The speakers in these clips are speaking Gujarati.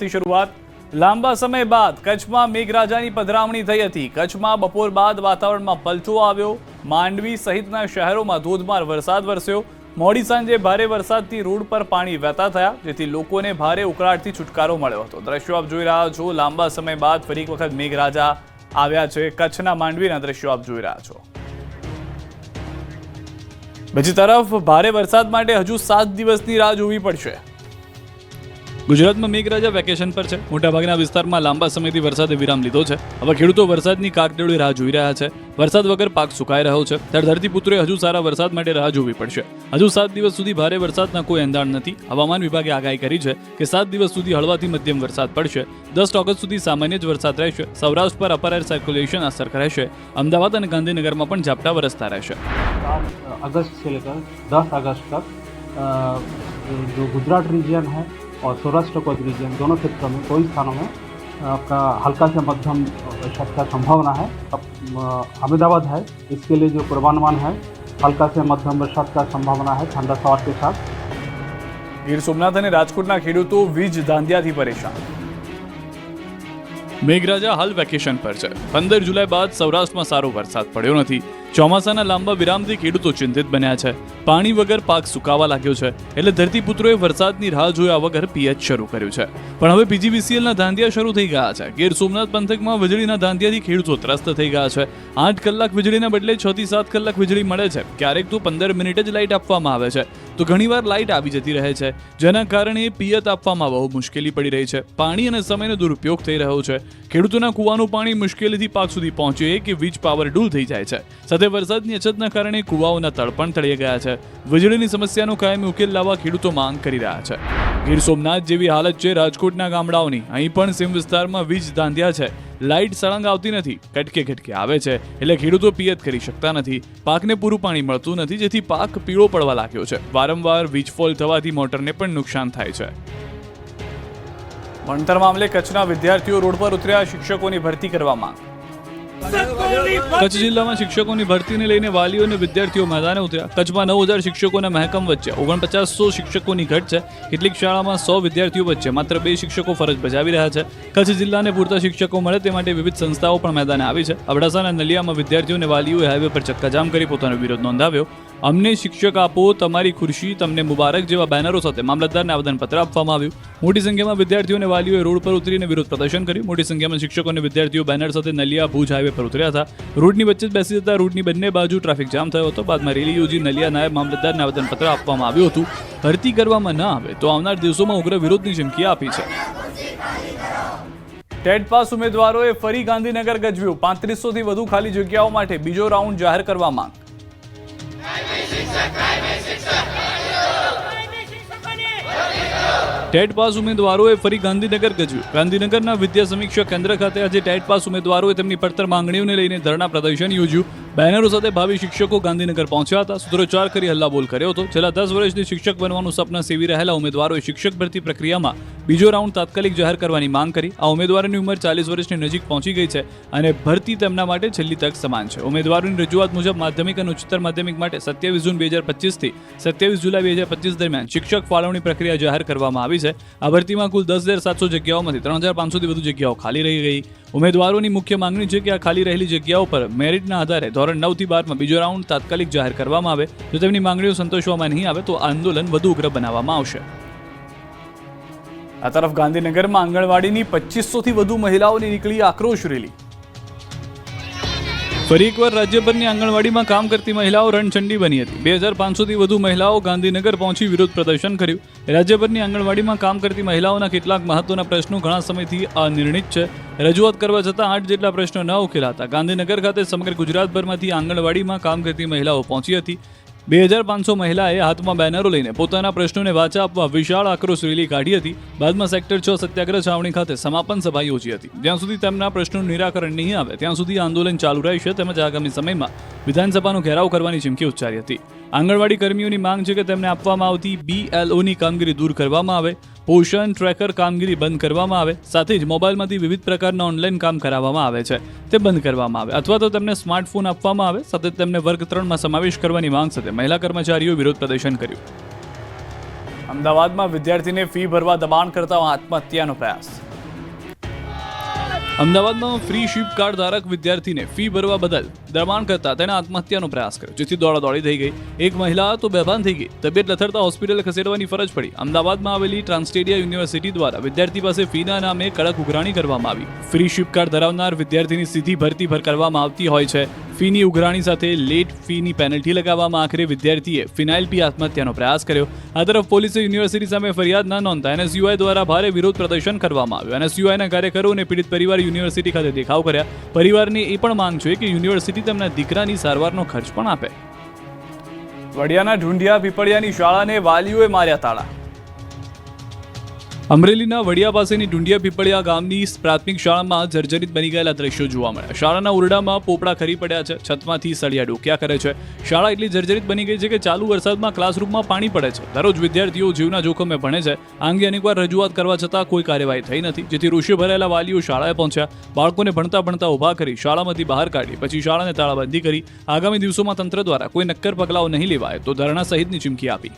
શરૂઆત. લાંબા સમય બાદ કચ્છમાં મેઘરાજાની પધરામણી થઈ હતી. કચ્છમાં બપોર બાદ વાતાવરણમાં પલટો આવ્યો. માંડવી સહિતના શહેરોમાં ધોધમાર વરસાદ વરસ્યો. મોડી સાંજે ભારે વરસાદથી રોડ પર પાણી વહેતા થયા, જેથી લોકોને ભારે ઉકળાટથી છુટકારો મળ્યો હતો. દ્રશ્યો આપ જોઈ રહ્યા છો. લાંબા સમય બાદ ફરી એક વખત મેઘરાજા આવ્યા છે. કચ્છના માંડવીના દ્રશ્યો આપ જોઈ રહ્યા છો. બીજી તરફ, ભારે વરસાદ માટે હજુ સાત દિવસની રાહ જોવી પડશે. ગુજરાતમાં મેઘરાજા વેકેશન પર છે મોટાભાગના વિસ્તારમાં લાંબા સમયથી વરસાદે વિરામ લીધો છે હવે ખેડૂતો વરસાદની કાકડોળી રાહ જોઈ રહ્યા છે વરસાદ વગર પાક સુકાઈ રહ્યો છે ત્યારે ધરતીપુત્રોએ હજુ સારા વરસાદ માટે રાહ જોવી પડશે હજુ સાત દિવસ સુધી ભારે વરસાદના કોઈ એંધાણ નથી હવામાન વિભાગે આગાહી કરી છે કે સાત દિવસ સુધી હળવાથી મધ્યમ વરસાદ પડશે દસ ઓગસ્ટ સુધી સામાન્ય જ વરસાદ રહેશે સૌરાષ્ટ્ર પર અપર એર સર્ક્યુલેશન અસર રહેશે અમદાવાદ અને ગાંધીનગરમાં પણ ઝાપટા વરસતા રહેશે सात अगस्त से लेकर दस अगस्त तक अ, जो गुजरात रीजन है और सौराष्ट्र कोस्ट रीजन दोनों क्षेत्रों में कई स्थानों में आपका हल्का से मध्यम बरसात का संभावना है अब अ, अहमदाबाद है इसके लिए जो पूर्वानुमान है हल्का से मध्यम बरसात का संभावना है ठंडा सवार के साथ ગીર સોમનાથ અને રાજકોટના ખેડૂતો વીજ ધાંધિયાથી પરેશાન મેઘરાજા હાલ વેકેશન પર છે પંદર જુલાઈ બાદ સૌરાષ્ટ્રમાં સારો વરસાદ પડ્યો નથી ચોમાસાના લાંબા વિરામથી ખેડૂતો ચિંતિત બન્યા છે. પાણી વગર પાક સુકાવા લાગ્યો છે, એટલે ધરતીપુત્રોએ વરસાદની રાહ જોયા વગર પિયત શરૂ કર્યું છે. પણ હવે પીજીવીસીએલના ધાંધિયા શરૂ થઈ ગયા છે. ગીર સોમનાથ પંથકમાં વીજળીના ધાંધિયાથી ખેડૂતો ત્રસ્ત થઈ ગયા છે. આઠ કલાક વીજળીના બદલે છ થી સાત કલાક વીજળી મળે છે. ક્યારેક તો પંદર મિનિટ જ લાઇટ આપવામાં આવે છે. તો ઘણીવાર લાઇટ આવી જતી રહે છે. જેના કારણે પિયત આપવામાં બહુ મુશ્કેલી પડી રહી છે. પાણી અને સમયનો દુરુપયોગ થઈ રહ્યો છે. ખેડૂતોના કૂવાનું પાણી મુશ્કેલીથી પાક સુધી પહોંચે કે વીજ પાવર ડૂલ થઈ જાય છે. સાથે વરસાદની અછતના કારણે કુવાઓના તળપણ તળિયે ગયા છે. વીજળીની સમસ્યાનો કાયમી ઉકેલ લાવવા ખેડૂતો માંગ કરી રહ્યા છે. ગીર સોમનાથ જેવી હાલત છે રાજકોટના ગામડાઓની. અહીં પણ સીમ વિસ્તારમાં વીજ ધાંધ્યા છે. લાઇટ સળંગ આવતી નથી. કટકે કટકે આવે છે. એટલે ખેડૂતો પિયત કરી શકતા નથી. પાકને પૂરું પાણી મળતું નથી, જેથી પાક પીળો પડવા લાગ્યો છે. વારંવાર વીજફોલ થવાથી મોટરને પણ નુકસાન થાય છે. ભણતર મામલે કચ્છના વિદ્યાર્થીઓ રોડ પર ઉતર્યા, શિક્ષકોની ભરતી કરવા માંગ. કચ્છ જિલ્લામાં શિક્ષકોની ભરતીને લઈને વાલીઓ અને વિદ્યાર્થીઓ મેદાને ઉતર્યા. કચ્છમાં નવ હજાર શિક્ષકોના મહેકમ વચ્ચે ઓગણપચાસસો શિક્ષકોની ઘટ છે. કેટલીક શાળામાં સો વિદ્યાર્થીઓ વચ્ચે, માત્ર બે શિક્ષકો ફરજ બજાવી રહ્યા છે. કચ્છ જિલ્લાને પૂરતા શિક્ષકો મળે તે માટે વિવિધ સંસ્થાઓ પણ મેદાને આવી છે. અબડાસાના નલિયામાં વિદ્યાર્થીઓ અને વાલીઓએ હાઈવે પર ચક્કાજામ કરી પોતાનો વિરોધ નોંધાવ્યો. અમને શિક્ષક આપો, તમારી ખુરશી, તમને મુબારક જેવા બેનરો સાથે મામલતદારને આવેદનપત્ર આપવામાં આવ્યું. મોટી સંખ્યામાં વિદ્યાર્થીઓ અને વાલીઓએ રોડ પર ઉતરીને વિરોધ પ્રદર્શન કર્યું. મોટી સંખ્યામાં શિક્ષકો અને વિદ્યાર્થીઓ બેનર સાથે નલિયા ભુજ હાઈવે પર ઉતર્યા હતા. રોડની વચ્ચે બેસી જતા રોડની બંને બાજુ ટ્રાફિક જામ થયો હતો. બાદમાં રેલી યોજી નલિયા નાયબ મામલતદારને આવેદનપત્ર આપવામાં આવ્યું હતું. ભરતી કરવામાં ન આવે તો આવનાર દિવસોમાં ઉગ્ર વિરોધની ચીમકી આપી છે. ટેટ પાસ ઉમેદવારોએ ફરી ગાંધીનગર ગજવ્યું. પાંત્રીસોથી વધુ ખાલી જગ્યાઓ માટે બીજો રાઉન્ડ જાહેર કરવા માંગ. ટેટ પાસ ઉમેદવારોએ ફરી ગાંધીનગર ગજવ્યું ગાંધીનગરના વિદ્યા સમીક્ષા કેન્દ્ર ખાતે આજે ટેટ પાસ ઉમેદવારોએ તેમની પડતર માંગણીઓને લઈને ધરણા પ્રદર્શન યોજ્યું. બેનરો સાથે ભાવિ શિક્ષકો ગાંધીનગર પહોંચ્યા હતા. સૂત્રોચ્ચાર કરી હલ્લાબોલ કર્યો હતો. છેલ્લા દસ વર્ષથી શિક્ષક બનવાનું સપના સેવી રહેલા ઉમેદવારોએ શિક્ષક ભરતી પ્રક્રિયામાં બીજો રાઉન્ડ તાત્કાલિક જાહેર કરવાની માંગ કરી. આ ઉમેદવારોની ઉંમર ચાલીસ વર્ષની નજીક પહોંચી ગઈ છે અને ભરતી તેમના માટે છેલ્લી તક સમાન છે. ઉમેદવારોની રજૂઆત મુજબ માધ્યમિક અને ઉચ્ચતર માધ્યમિક માટે સત્યાવીસ જૂન બે હજાર પચીસથી સત્યાવીસ જુલાઈ બે હજાર પચીસ દરમિયાન શિક્ષક ફાળવણી પ્રક્રિયા જાહેર કરવામાં આવી છે. આ ભરતીમાં કુલ દસ હજાર સાતસો જગ્યાઓમાંથી ત્રણ હજાર પાંચસોથી વધુ જગ્યાઓ ખાલી રહી ગઈ. ઉમેદવારોની મુખ્ય માંગણી છે કે આ ખાલી રહેલી જગ્યાઓ પર મેરિટના આધારે ધોરણ નવથી બારમાં બીજો રાઉન્ડ તાત્કાલિક જાહેર કરવામાં આવે. જો તેમની માંગણીઓ સંતોષવામાં નહીં આવે તો આંદોલન વધુ ઉગ્ર બનાવવામાં આવશે. આ તરફ ગાંધીનગરમાં આંગણવાડીની પચીસો થી વધુ મહિલાઓની નીકળી આક્રોશ રેલી. ફરી એકવાર રાજ્યભરની આંગણવાડીમાં કામ કરતી મહિલાઓ રણચંડી બની હતી. બે હજાર પાંચસોથી વધુ મહિલાઓ ગાંધીનગર પહોંચી વિરોધ પ્રદર્શન કર્યું. રાજ્યભરની આંગણવાડીમાં કામ કરતી મહિલાઓના કેટલાક મહત્વના પ્રશ્નો ઘણા સમયથી અનિર્ણિત છે. રજૂઆત કરવા છતાં આઠ જેટલા પ્રશ્નો ન ઉકેલાતા. ગાંધીનગર ખાતે સમગ્ર ગુજરાતભરમાંથી આંગણવાડીમાં કામ કરતી મહિલાઓ પહોંચી હતી. બે હજાર પાંચસો મહિલાએ હાથમાં બેનરો લઈને પોતાના પ્રશ્નોને વાચા આપવા વિશાળ આક્રોશ રેલી કાઢી હતી. બાદમાં સેક્ટર છ સત્યાગ્રહ છાવણી ખાતે સમાપન સભા યોજી હતી. જ્યાં સુધી તેમના પ્રશ્નોનું નિરાકરણ નહીં આવે, ત્યાં સુધી આંદોલન ચાલુ રહેશે તેમજ આગામી સમયમાં વિધાનસભાનો ઘેરાવ કરવાની ચીમકી ઉચ્ચારી હતી. આંગણવાડી કર્મીઓની માંગ છે કે તેમને આપવામાં આવતી બીએલઓની કામગીરી દૂર કરવામાં આવે. પોષણ ટ્રેકર કામગીરી બંધ કરવામાં આવે, સાથે જ મોબાઈલમાંથી વિવિધ પ્રકારના ઓનલાઈન કામ કરાવવામાં આવે છે. તે બંધ કરવામાં આવે, અથવા તો તેમને સ્માર્ટફોન આપવામાં આવે, સાથે તેમને વર્ગ ત્રણમાં સમાવેશ કરવાની માંગ સાથે મહિલા કર્મચારીઓ વિરોધ પ્રદર્શન કર્યું. અમદાવાદમાં વિદ્યાર્થીને ફી ભરવા દબાણ કરતા આત્મહત્યાનો પ્રયાસ. અમદાવાદમાં ફ્રી શિપ કાર્ડ ધારક વિદ્યાર્થીને ફી ભરવા બદલ દરમાણ કરતા તેણે આત્મહત્યાનો પ્રયાસ કર્યો. જેથી દોડાદોડી થઈ ગઈ. એક મહિલા તો બેભાન થઈ ગઈ. તબિયત લથડતા હોસ્પિટલ ખસેડવાની ફરજ પડી. અમદાવાદમાં આવેલી ટ્રાન્સટેડિયા યુનિવર્સિટી દ્વારા વિદ્યાર્થી પાસે ફીના નામે કડક ઉઘરાણી કરવામાં આવી. ફ્રી શિપ કાર્ડ ધરાવનાર વિદ્યાર્થીની સીધી ભરતી ભર કરવામાં આવતી હોય છે. ફીની ઉઘરાણી સાથે લેટ ફીની પેનલ્ટી લગાવવામાં આખરે વિદ્યાર્થીએ ફિનાઇલ પી આત્મહત્યાનો પ્રયાસ કર્યો. આ તરફ પોલીસે યુનિવર્સિટી સામે ફરિયાદ ન નોંધતા એનએસયુઆઈ દ્વારા ભારે વિરોધ પ્રદર્શન કરવામાં આવ્યું. એનએસયુઆઈના કાર્યકરો અને પીડિત પરિવાર યુનિવર્સિટી ખાતે દેખાવ કર્યા. પરિવારની એ પણ માંગ છે કે યુનિવર્સિટી તેમના દીકરાની સારવારનો ખર્ચ પણ આપે. વડિયાના ઢુંઢિયા પીપળિયાની શાળાને વાલીઓએ માર્યા તાળા. અમરેલીના વડિયા પાસેની ઢુંડિયા પીપળિયા ગામની પ્રાથમિક શાળામાં જર્જરિત બની ગયેલા દ્રશ્યો જોવા મળ્યા. શાળાના ઓરડામાં પોપડા ખરી પડ્યા છે, છતમાંથી સળિયા ડોક્યા કરે છે. શાળા એટલી જર્જરિત બની ગઈ છે કે ચાલુ વરસાદમાં ક્લાસરૂમમાં પાણી પડે છે. દરરોજ વિદ્યાર્થીઓ જીવના જોખમે ભણે છે. આ અંગે અનેકવાર રજૂઆત કરવા છતાં કોઈ કાર્યવાહી થઈ નથી. જેથી રોષે ભરાયેલા વાલીઓ શાળાએ પહોંચ્યા. બાળકોને ભણતા ભણતા ઊભા કરી શાળામાંથી બહાર કાઢી. પછી શાળાને તાળાબંધી કરી. આગામી દિવસોમાં તંત્ર દ્વારા કોઈ નક્કર પગલાઓ નહીં લેવાય તો ધરણા સહિતની ચીમકી આપી.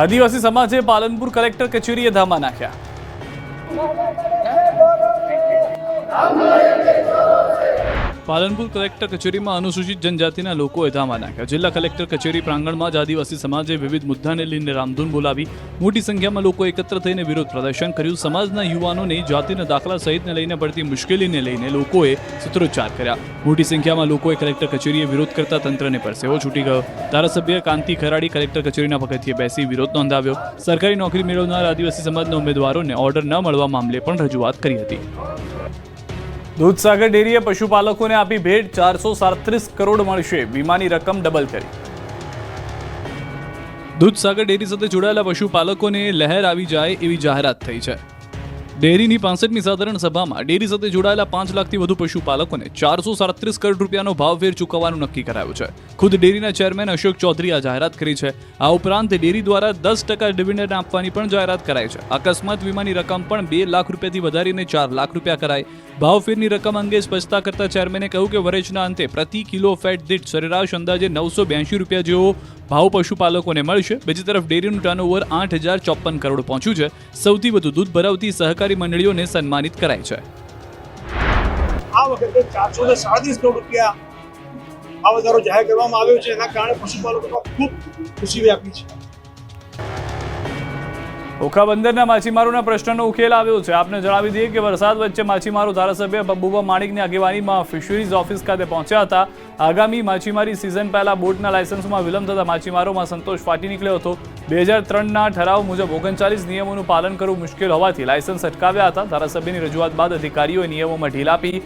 આદિવાસી સમાજે પાલનપુર કલેક્ટર કચેરીએ ધામા નાખ્યા. પાલનપુર કલેક્ટર કચેરીમાં અનુસૂચિત જનજાતિના લોકોએ ધામા નાખ્યા. જિલ્લા કલેક્ટર કચેરી પ્રાંગણમાં જ આદિવાસી સમાજે વિવિધ મુદ્દાને લઈને રામધૂન બોલાવી મોટી સંખ્યામાં લોકો એકત્ર થઈને વિરોધ પ્રદર્શન કર્યું. સમાજના યુવાનોને જાતિના દાખલા સહિતને લઈને પડતી મુશ્કેલીને લઈને લોકોએ સૂત્રોચ્ચાર કર્યા. મોટી સંખ્યામાં લોકોએ કલેક્ટર કચેરીએ વિરોધ કરતા તંત્રને પરસેવો છૂટી ગયો. ધારાસભ્ય કાંતિ ખરાડી કલેક્ટર કચેરીના પગથિયે બેસી વિરોધ નોંધાવ્યો. સરકારી નોકરી મેળવનાર આદિવાસી સમાજના ઉમેદવારોને ઓર્ડર ન મળવા મામલે પણ રજૂઆત કરી હતી. દૂધસાગર ડેરીએ પશુપાલકોને આપી ભેટ. ચારસો સાડત્રીસ કરોડ મળશે. વીમાની રકમ ડબલ કરી. દૂધસાગર ડેરી સાથે જોડાયેલા પશુપાલકોને લહેર આવી જાય એવી જાહેરાત થઈ છે. ડેરીની પાસઠમી સાધારણ સભામાં ડેરી સાથે જોડાયેલા પાંચ લાખથી વધુ પશુપાલકોને ચારસો સાડત્રીસ કરોડ રૂપિયાનો ભાવફેર ચૂકવવાનું નક્કી કરાયું છે. ખુદ ડેરીના ચેરમેન અશોક ચૌધરી આ જાહેરાત કરી છે. આ ઉપરાંત ડેરી દ્વારા દસ ટકા ડિવિડન્ડ આપવાની પણ જાહેરાત કરાઈ છે. અકસ્માત વીમાની રકમ પણ બે લાખ રૂપિયાથી વધારીને ચાર લાખ રૂપિયા કરાઈ. ભાવફેરની રકમ અંગે સ્પષ્ટતા કરતા ચેરમેને કહ્યું કે વરેજના અંતે પ્રતિ કિલો ફેટ દીઠ સરેરાશ અંદાજે નવસો બ્યાસી રૂપિયા જેવો ભાવ પશુપાલકોને મળશે. બીજી તરફ ડેરીનું ટર્નઓવર આઠ હજાર ચોપન કરોડ પહોંચ્યું છે. સૌથી વધુ દૂધ ભરાવતી સહકારી મંડળીઓને સન્માનિત કરાય છે. આ વખતે ચારસો ને સાડત્રીસ કરોડ રૂપિયા આ વધારો જાહેર કરવામાં આવ્યો છે. એના કારણે પશુપાલકોમાં ખૂબ ખુશી વ્યાપી છે. ઓખા બંદરના માછીમારોના પ્રશ્નનો ઉકેલ આવ્યો છે. આપને જણાવી દઈએ કે વરસાદ વચ્ચે માછીમારો ધારાસભ્ય બબુબા માણિકની આગેવાનીમાં ફિશરીઝ ઓફિસ ખાતે પહોંચ્યા હતા. આગામી માછીમારી સિઝન પહેલા બોટના લાયસન્સમાં વિલંબ થતા માછીમારોમાં સંતોષ ફાટી નીકળ્યો હતો. બે હજાર ત્રણના ઠરાવ મુજબ ઓગણચાલીસ નિયમોનું પાલન કરવું મુશ્કેલ હોવાથી લાયસન્સ અટકાવ્યા હતા. ધારાસભ્યની રજૂઆત બાદ અધિકારીઓએ નિયમોમાં ઢીલ આપી.